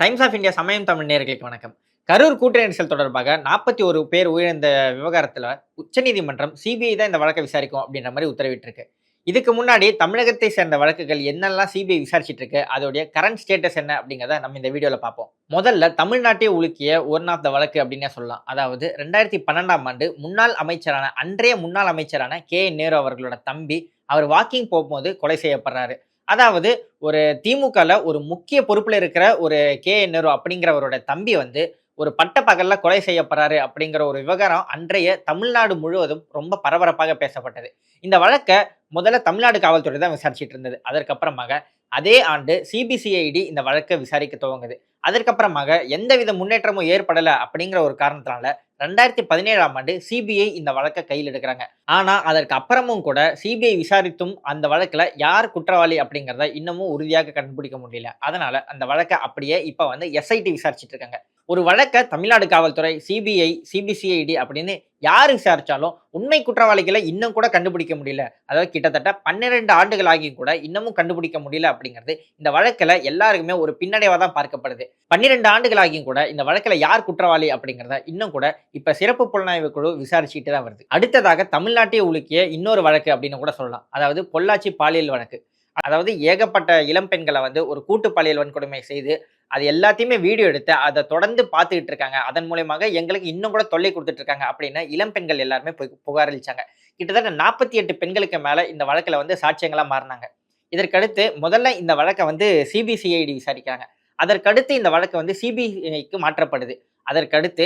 Times of India சமயம் தமிழ் நேர்களுக்கு வணக்கம். கரூர் கூட்ட நெரிசல் தொடர்பாக நாற்பத்தி ஒரு பேர் உயிரிழந்த விவகாரத்தில் உச்சநீதிமன்றம் சிபிஐ தான் இந்த வழக்கை விசாரிக்கும் அப்படின்ற மாதிரி உத்தரவிட்டிருக்கு. இதுக்கு முன்னாடி தமிழகத்தை சேர்ந்த வழக்குகள் என்னெல்லாம் சிபிஐ விசாரிச்சுட்டு இருக்கு அதோடைய கரண்ட் ஸ்டேட்டஸ் என்ன அப்படிங்கிறத நம்ம இந்த வீடியோவில் பார்ப்போம். முதல்ல தமிழ்நாட்டை உலுக்கிய ஒன் ஆஃப் த வழக்கு அப்படின்னே சொல்லலாம். அதாவது ரெண்டாயிரத்தி பன்னெண்டாம் ஆண்டு முன்னாள் அமைச்சரான அன்றைய முன்னாள் அமைச்சரான கே நேரு அவர்களோட தம்பி அவர் வாக்கிங் போகும்போது கொலை செய்யப்படுறாரு. அதாவது ஒரு திமுகல ஒரு முக்கிய பொறுப்புல இருக்கிற ஒரு கே என் நேரு அப்படிங்கிறவரோட தம்பி வந்து ஒரு பட்ட பகல்ல கொலை செய்யப்படுறாரு அப்படிங்கிற ஒரு விவகாரம் அன்றைய தமிழ்நாடு முழுவதும் ரொம்ப பரபரப்பாக பேசப்பட்டது. இந்த வழக்கை முதல்ல தமிழ்நாடு காவல்துறை தான் விசாரிச்சுட்டு இருந்தது. அதற்கப்புறமாக அதே ஆண்டு சிபிசிஐடி இந்த வழக்கை விசாரிக்க துவங்குது. அதற்கப்புறமாக எந்தவித முன்னேற்றமும் ஏற்படலை அப்படிங்கிற ஒரு காரணத்தினால ரெண்டாயிரத்தி பதினேழாம் ஆண்டு சிபிஐ இந்த வழக்கை கையில் எடுக்கிறாங்க. ஆனா அதற்கு அப்புறமும் கூட சிபிஐ விசாரித்தும் அந்த வழக்குல யார் குற்றவாளி அப்படிங்கிறத இன்னமும் உறுதியாக கண்டுபிடிக்க முடியல. அதனால அந்த வழக்கை அப்படியே இப்ப வந்து எஸ்ஐடி விசாரிச்சுட்டு இருக்காங்க. ஒரு வழக்கை தமிழ்நாடு காவல்துறை சிபிஐ சிபிசிஐடி அப்படின்னு யார் விசாரிச்சாலும் உண்மை குற்றவாளிகளை இன்னும் கூட கண்டுபிடிக்க முடியல. அதாவது கிட்டத்தட்ட பன்னிரெண்டு ஆண்டுகள் ஆகியும் கூட இன்னமும் கண்டுபிடிக்க முடியல அப்படிங்கிறது இந்த வழக்கில் எல்லாருக்குமே ஒரு பின்னடைவாக தான் பார்க்கப்படுது. பன்னிரெண்டு ஆண்டுகள் ஆகியும் கூட இந்த வழக்கில் யார் குற்றவாளி அப்படிங்கிறத இன்னும் கூட இப்போ சிறப்பு புலனாய்வு குழு விசாரிச்சுட்டு தான் வருது. அடுத்ததாக தமிழ்நாட்டை உலுக்கிய இன்னொரு வழக்கு அப்படின்னு கூட சொல்லலாம். அதாவது பொள்ளாச்சி பாலியல் வழக்கு. அதாவது ஏகப்பட்ட இளம் பெண்களை வந்து ஒரு கூட்டு பாலியல் வன்கொடுமை செய்து அது எல்லாத்தையுமே வீடியோ எடுத்து அதை தொடர்ந்து பார்த்துக்கிட்டு இருக்காங்க. அதன் மூலயமாக எங்களுக்கு இன்னும் கூட தொல்லை கொடுத்துட்டு இருக்காங்க அப்படின்னு இளம் பெண்கள் எல்லாருமே போய் புகார் அளிச்சாங்க. கிட்டத்தட்ட நாற்பத்தி எட்டு பெண்களுக்கு மேல இந்த வழக்கில் வந்து சாட்சியங்களா மாறினாங்க. இதற்கடுத்து முதல்ல இந்த வழக்கை வந்து சிபிசிஐடி விசாரிக்கிறாங்க. அதற்கடுத்து இந்த வழக்கு வந்து சிபிஐக்கு மாற்றப்படுது. அதற்கடுத்து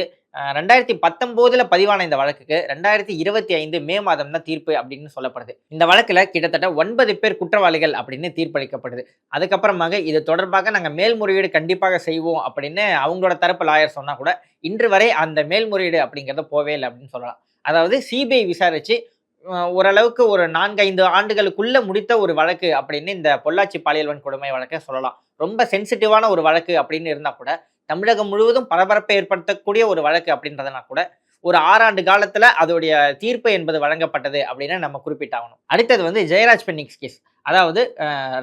ரெண்டாயிரத்தி பத்தொம்போதுல பதிவான இந்த வழக்குக்கு ரெண்டாயிரத்தி இருபத்தி ஐந்து மே மாதம் தான் தீர்ப்பு அப்படின்னு சொல்லப்படுது. இந்த வழக்கில் கிட்டத்தட்ட ஒன்பது பேர் குற்றவாளிகள் அப்படின்னு தீர்ப்பளிக்கப்படுது. அதுக்கப்புறமாக இது தொடர்பாக நாங்கள் மேல்முறையீடு கண்டிப்பாக செய்வோம் அப்படின்னு அவங்களோட தரப்பு லாயர் சொன்னால் கூட இன்று வரை அந்த மேல்முறையீடு அப்படிங்கிறத போவே இல்லை அப்படின்னு சொல்லலாம். அதாவது சிபிஐ விசாரிச்சு ஓரளவுக்கு ஒரு நான்கு ஐந்து ஆண்டுகளுக்குள்ள முடித்த ஒரு வழக்கு அப்படின்னு இந்த பொள்ளாச்சி பாலியல் வன்கொடுமை வழக்கை சொல்லலாம். ரொம்ப சென்சிட்டிவான ஒரு வழக்கு அப்படின்னு இருந்தால் கூட தமிழகம் முழுவதும் பரபரப்பை ஏற்படுத்தக்கூடிய ஒரு வழக்கு அப்படின்றதுனா கூட ஒரு ஆறாண்டு காலத்துல அதோடைய தீர்ப்பு என்பது வழங்கப்பட்டது அப்படின்னு நம்ம குறிப்பிட்டாகணும். அடுத்தது வந்து ஜெயராஜ் பென்னிக்ஸ் கேஸ் அதாவது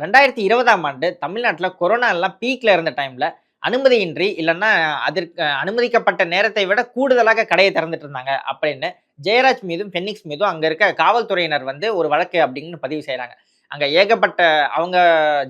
ரெண்டாயிரத்தி இருபதாம் ஆண்டு தமிழ்நாட்டில் கொரோனா எல்லாம் பீக்ல இருந்த டைம்ல அனுமதியின்றி இல்லைன்னா அதற்கு அனுமதிக்கப்பட்ட நேரத்தை விட கூடுதலாக கடையை திறந்துட்டு இருந்தாங்க அப்படின்னு ஜெயராஜ் மீதும் பென்னிக்ஸ் மீதும் அங்கே இருக்க காவல்துறையினர் வந்து ஒரு வழக்கு அப்படின்னு பதிவு செய்கிறாங்க அங்கே ஏகப்பட்ட அவங்க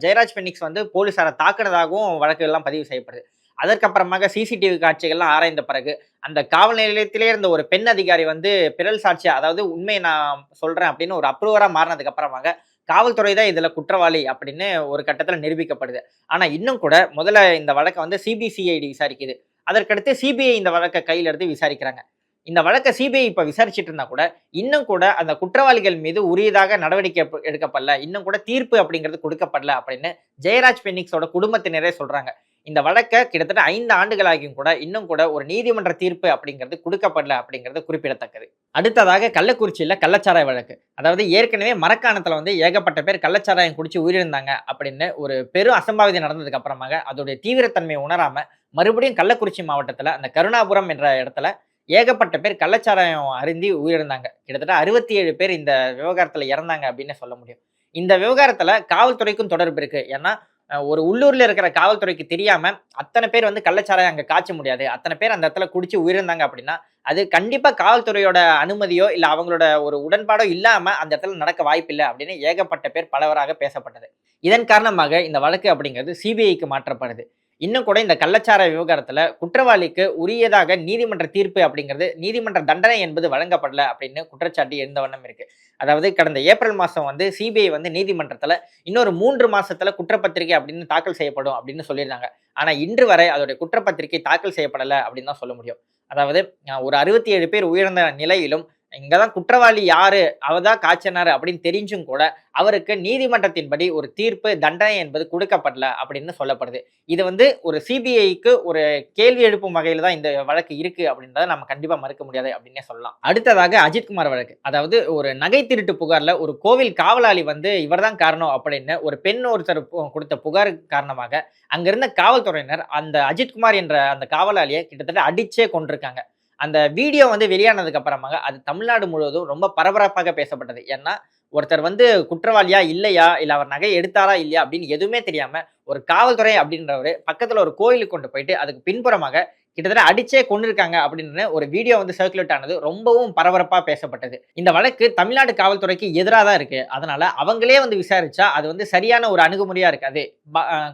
ஜெயராஜ் பென்னிக்ஸ் வந்து போலீசாரை தாக்குனதாகவும் வழக்கு எல்லாம் பதிவு செய்யப்படுது. அதற்கப்புறமாக சிசிடிவி காட்சிகள்லாம் ஆராய்ந்த பிறகு அந்த காவல் நிலையத்திலே இருந்த ஒரு பெண் அதிகாரி வந்து பிறல் சாட்சி அதாவது உண்மையை நான் சொல்றேன் அப்படின்னு ஒரு அப்ரூவராக மாறினதுக்கு அப்புறமாக காவல்துறை தான் இதில் குற்றவாளி அப்படின்னு ஒரு கட்டத்தில் நிரூபிக்கப்படுது. ஆனால் இன்னும் கூட முதல்ல இந்த வழக்கை வந்து சிபிசிஐடி விசாரிக்குது. அதற்கடுத்து சிபிஐ இந்த வழக்கை கையில் எடுத்து விசாரிக்கிறாங்க. இந்த வழக்கை சிபிஐ இப்போ விசாரிச்சுட்டு இருந்தா கூட இன்னும் கூட அந்த குற்றவாளிகள் மீது உரியதாக நடவடிக்கை எடுக்கப்படல. இன்னும் கூட தீர்ப்பு அப்படிங்கிறது கொடுக்கப்படல அப்படின்னு ஜெயராஜ் பென்னிக்ஸோட குடும்பத்தினரே சொல்றாங்க. இந்த வழக்கை கிட்டத்தட்ட ஐந்து ஆண்டுகளாகியும் கூட இன்னும் கூட ஒரு நீதிமன்ற தீர்ப்பு அப்படிங்கிறது கொடுக்கப்படல அப்படிங்கிறது குறிப்பிடத்தக்கது. அடுத்ததாக கள்ளக்குறிச்சியில் கள்ளச்சாராய வழக்கு. அதாவது ஏற்கனவே மரக்காணத்தில் வந்து ஏகப்பட்ட பேர் கள்ளச்சாராயம் குடிச்சு உயிரிழந்தாங்க அப்படின்னு ஒரு பெரும் அசம்பாவிதம் நடந்ததுக்கு அப்புறமாக அதோடைய தீவிரத்தன்மையை உணராம மறுபடியும் கள்ளக்குறிச்சி மாவட்டத்தில் அந்த கருணாபுரம் என்ற இடத்துல ஏகப்பட்ட பேர் கள்ளச்சாராயம் அருந்தி உயிரிழந்தாங்க. கிட்டத்தட்ட அறுபத்தி ஏழு பேர் இந்த விவகாரத்தில் இறந்தாங்க அப்படின்னு சொல்ல முடியும். இந்த விவகாரத்தில் காவல்துறைக்கும் தொடர்பு இருக்குது ஏன்னா ஒரு உள்ளூர்ல இருக்கிற காவல்துறைக்கு தெரியாம அத்தனை பேர் வந்து கள்ளச்சாராயம் அங்க காய்ச்ச முடியாது. அத்தனை பேர் அந்த இடத்துல குடிச்சு உயிரிழந்தாங்க அப்படின்னா அது கண்டிப்பா காவல்துறையோட அனுமதியோ இல்ல அவங்களோட ஒரு உடன்பாடோ இல்லாம அந்த இடத்துல நடக்க வாய்ப்பில்லை அப்படின்னு ஏகப்பட்ட பேர் பலவராக பேசப்பட்டது. இதன் காரணமாக இந்த வழக்கு அப்படிங்கிறது சிபிஐக்கு மாற்றப்படுது. இன்னும் கூட இந்த கள்ளச்சார விவகாரத்துல குற்றவாளிக்கு உரியதாக நீதிமன்ற தீர்ப்பு அப்படிங்கிறது நீதிமன்ற தண்டனை என்பது வழங்கப்படல அப்படின்னு குற்றச்சாட்டு எழுந்த வண்ணம் இருக்கு. அதாவது கடந்த ஏப்ரல் மாதம் வந்து சிபிஐ வந்து நீதிமன்றத்தில் இன்னொரு மூன்று மாதத்தில் குற்றப்பத்திரிகை அப்படின்னு தாக்கல் செய்யப்படும் அப்படின்னு சொல்லியிருந்தாங்க. ஆனால் இன்று வரை அதோடைய குற்றப்பத்திரிகை தாக்கல் செய்யப்படலை அப்படின்னு தான் சொல்ல முடியும். அதாவது ஒரு அறுபத்தி ஏழு பேர் உயர்ந்த நிலையிலும் இங்கதான் குற்றவாளி யாரு? அவதான் காய்ச்சனார் அப்படின்னு தெரிஞ்சும் கூட அவருக்கு நீதிமன்றத்தின்படி ஒரு தீர்ப்பு தண்டனை என்பது கொடுக்கப்படல அப்படின்னு சொல்லப்படுது. இது வந்து ஒரு சிபிஐக்கு ஒரு கேள்வி எழுப்பும் வகையில தான் இந்த வழக்கு இருக்கு அப்படின்றத நம்ம கண்டிப்பா மறுக்க முடியாது அப்படின்னே சொல்லலாம். அடுத்ததாக அஜித்குமார் வழக்கு. அதாவது ஒரு நகை திருட்டு புகார்ல ஒரு கோவில் காவலாளி வந்து இவர்தான் காரணம் அப்படின்னு ஒரு பெண் ஒருத்தர் கொடுத்த புகார் காரணமாக அங்கிருந்த காவல்துறையினர் அந்த அஜித்குமார் என்ற அந்த காவலாளியை கிட்டத்தட்ட அடிச்சே கொண்டிருக்காங்க அந்த வீடியோ வந்து வெளியானதுக்கு அப்புறமாக அது தமிழ்நாடு முழுவதும் ரொம்ப பரபரப்பாக பேசப்பட்டது. ஏன்னா ஒருத்தர் வந்து குற்றவாளியா இல்லையா? இல்ல அவர் நகை எடுத்தாரா இல்லையா? அப்படின்னு எதுவுமே தெரியாம ஒரு காவல்துறை அப்படின்றவரு பக்கத்துல ஒரு கோயிலுக்கு கொண்டு போயிட்டு அதுக்கு பின்புறமாக கிட்டத்தட்ட அடிச்சே கொண்டிருக்காங்க அப்படின்னு ஒரு வீடியோ வந்து சர்க்குலேட் ஆனது ரொம்பவும் பரபரப்பாக பேசப்பட்டது. இந்த வழக்கு தமிழ்நாடு காவல்துறைக்கு எதிராக தான் இருக்கு. அதனால அவங்களே வந்து விசாரிச்சா அது வந்து சரியான ஒரு அணுகுமுறையா இருக்காது.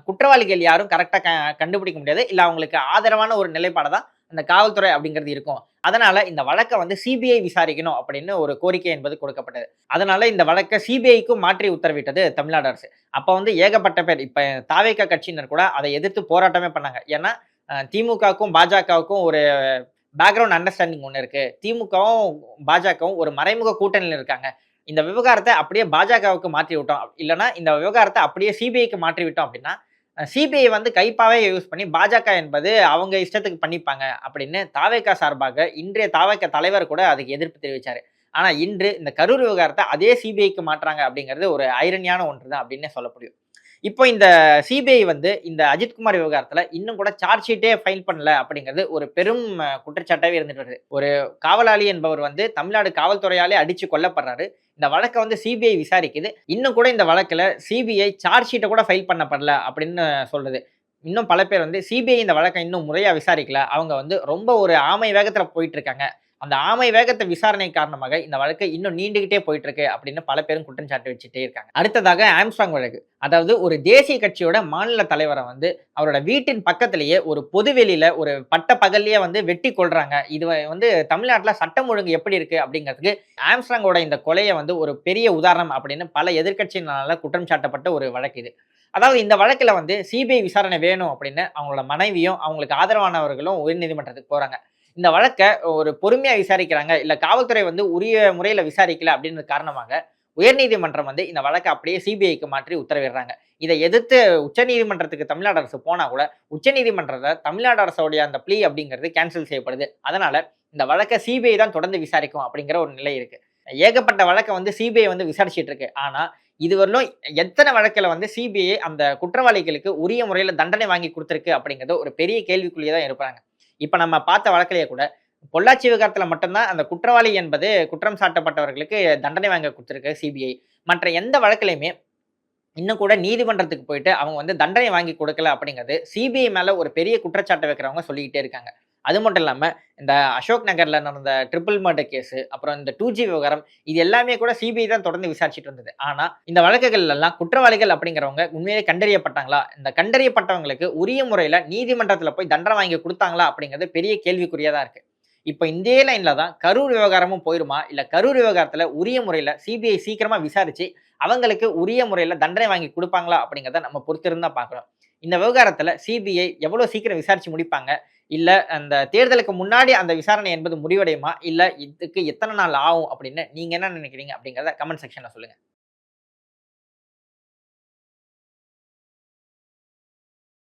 குற்றவாளிகள் யாரும் கரெக்டாக கண்டுபிடிக்க முடியாது. இல்லை அவங்களுக்கு ஆதரவான ஒரு நிலைப்பாடை தான் அந்த காவல்துறை அப்படிங்கிறது இருக்கும். அதனால இந்த வழக்கை வந்து சிபிஐ விசாரிக்கணும் அப்படின்னு ஒரு கோரிக்கை என்பது கொடுக்கப்பட்டது. அதனால இந்த வழக்கை சிபிஐக்கும் மாற்றி உத்தரவிட்டது தமிழ்நாடு அரசு. அப்போ வந்து ஏகப்பட்ட பேர் இப்போ தாவேக்கா கட்சியினர் கூட அதை எதிர்த்து போராட்டமே பண்ணாங்க. ஏன்னா திமுகவுக்கும் பாஜகவுக்கும் ஒரு பேக்ரவுண்ட் அண்டர்ஸ்டாண்டிங் ஒன்று இருக்குது திமுகவும் பாஜகவும் ஒரு மறைமுக கூட்டணியில் இருக்காங்க. இந்த விவகாரத்தை அப்படியே பாஜகவுக்கு மாற்றி விட்டோம். இல்லைன்னா இந்த விவகாரத்தை அப்படியே சிபிஐக்கு மாற்றி விட்டோம் அப்படின்னா சிபிஐ வந்து கைப்பாவே யூஸ் பண்ணி பாஜக என்பது அவங்க இஷ்டத்துக்கு பண்ணிப்பாங்க அப்படின்னு தாவேக்கா சார்பாக இன்றைய தாவேக்கா தலைவர் கூட அதுக்கு எதிர்ப்பு தெரிவித்தார் ஆனால் இன்று இந்த கரூர் விவகாரத்தை அதே சிபிஐக்கு மாற்றுறாங்க அப்படிங்கிறது ஒரு ஐரணியான ஒன்று தான் அப்படின்னே சொல்ல முடியும் இப்போ இந்த சிபிஐ வந்து இந்த அஜித்குமார் விவகாரத்தில் இன்னும் கூட சார்ஜ் ஷீட்டே ஃபைல் பண்ணல அப்படிங்கிறது ஒரு பெரும் குற்றச்சாட்டாகவே இருந்துட்டு வருது. ஒரு காவலாளி என்பவர் வந்து தமிழ்நாடு காவல்துறையாலே அடித்து கொல்லப்படுறாரு. இந்த வழக்கை வந்து சிபிஐ விசாரிக்குது. இன்னும் கூட இந்த வழக்கில் சிபிஐ சார்ஜ் ஷீட்டை கூட ஃபைல் பண்ணப்படல அப்படின்னு சொல்றது. இன்னும் பல பேர் வந்து சிபிஐ இந்த வழக்கை இன்னும் முறையாக விசாரிக்கல. அவங்க வந்து ரொம்ப ஒரு ஆமை வேகத்தில் போயிட்டு இருக்காங்க. அந்த ஆமை வேகத்தை விசாரணை காரணமாக இந்த வழக்கு இன்னும் நீண்டுகிட்டே போயிட்டு இருக்கு அப்படின்னு பல பேரும் குற்றம் சாட்டி வச்சுட்டே இருக்காங்க. அடுத்ததாக ஆம்ஸ்ட்ராங் வழக்கு. அதாவது ஒரு தேசிய கட்சியோட மாநில தலைவரை வந்து அவரோட வீட்டின் பக்கத்திலேயே ஒரு பொதுவெளியில ஒரு பட்ட பகல்லையே வந்து வெட்டி கொள்றாங்க இது வந்து தமிழ்நாட்டில் சட்டம் ஒழுங்கு எப்படி இருக்கு அப்படிங்கிறதுக்கு ஆம்ஸ்ட்ராங்கோட இந்த கொலையை வந்து ஒரு பெரிய உதாரணம் அப்படின்னு பல எதிர்க்கட்சியினால குற்றம் சாட்டப்பட்ட ஒரு வழக்கு இது. அதாவது இந்த வழக்கில் வந்து சிபிஐ விசாரணை வேணும் அப்படின்னு அவங்களோட மனைவியும் அவங்களுக்கு ஆதரவானவர்களும் உயர்நீதிமன்றத்துக்கு போகிறாங்க இந்த வழக்கை ஒரு பொறுமையாக விசாரிக்கிறாங்க. இல்லை காவல்துறை வந்து உரிய முறையில் விசாரிக்கல அப்படின்றது காரணமாக உயர்நீதிமன்றம் வந்து இந்த வழக்கை அப்படியே சிபிஐக்கு மாற்றி உத்தரவிடுறாங்க. இதை எதிர்த்து உச்சநீதிமன்றத்துக்கு தமிழ்நாடு அரசு போனால் கூட உச்சநீதிமன்றத்தில் தமிழ்நாடு அரசோடைய அந்த பிளி அப்படிங்கிறது கேன்சல் செய்யப்படுது. அதனால இந்த வழக்கை சிபிஐ தான் தொடர்ந்து விசாரிக்கும் அப்படிங்கிற ஒரு நிலை இருக்கு. ஏகப்பட்ட வழக்கை வந்து சிபிஐ வந்து விசாரிச்சிட்டு இருக்கு. ஆனால் இதுவரையிலும் எத்தனை வழக்கில் வந்து சிபிஐ அந்த குற்றவாளிகளுக்கு உரிய முறையில் தண்டனை வாங்கி கொடுத்துருக்கு அப்படிங்கிறது ஒரு பெரிய கேள்விக்குள்ளேயே தான் இருப்பாங்க. இப்போ நம்ம பார்த்த வழக்கிலேயே கூட பொள்ளாச்சி விவகாரத்தில் மட்டும்தான் அந்த குற்றவாளி என்பது குற்றம் சாட்டப்பட்டவர்களுக்கு தண்டனை வாங்க கொடுத்துருக்கு சிபிஐ மற்ற எந்த வழக்கிலையுமே இன்னும் கூட நீதிமன்றத்துக்கு போயிட்டு அவங்க வந்து தண்டனை வாங்கி கொடுக்கல அப்படிங்கிறது சிபிஐ மேலே ஒரு பெரிய குற்றச்சாட்டை வைக்கிறவங்க சொல்லிக்கிட்டே இருக்காங்க. அது மட்டும் இல்லாமல் இந்த அசோக் நகரில் நடந்த ட்ரிபிள் மர்டர் கேஸு அப்புறம் இந்த டூ ஜி விவகாரம் இது எல்லாமே கூட சிபிஐ தான் தொடர்ந்து விசாரிச்சுட்டு இருந்தது. ஆனால் இந்த வழக்குகள் எல்லாம் குற்றவாளிகள் அப்படிங்கிறவங்க உண்மையிலே கண்டறியப்பட்டாங்களா? இந்த கண்டறியப்பட்டவங்களுக்கு உரிய முறையில் நீதிமன்றத்தில் போய் தண்டனை வாங்கி கொடுத்தாங்களா அப்படிங்கிறது பெரிய கேள்விக்குறியதா இருக்கு. இப்போ இதே லைனில் தான் கரூர் விவகாரமும் போயிருமா? இல்லை கரூர் விவகாரத்தில் உரிய முறையில் சிபிஐ சீக்கிரமாக விசாரித்து அவங்களுக்கு உரிய முறையில் தண்டனை வாங்கி கொடுப்பாங்களா அப்படிங்கிறத நம்ம பொறுத்திருந்தா பார்க்கணும். இந்த விவகாரத்தில் சிபிஐ எவ்வளோ சீக்கிரம் விசாரிச்சு முடிப்பாங்க? இல்லை அந்த தேர்தலுக்கு முன்னாடி அந்த விசாரணை என்பது முடிவடையுமா? இல்லை இதுக்கு எத்தனை நாள் ஆகும் அப்படின்னு நீங்கள் என்ன நினைக்கிறீங்க அப்படிங்கிறத கமெண்ட் செக்ஷனில் சொல்லுங்கள்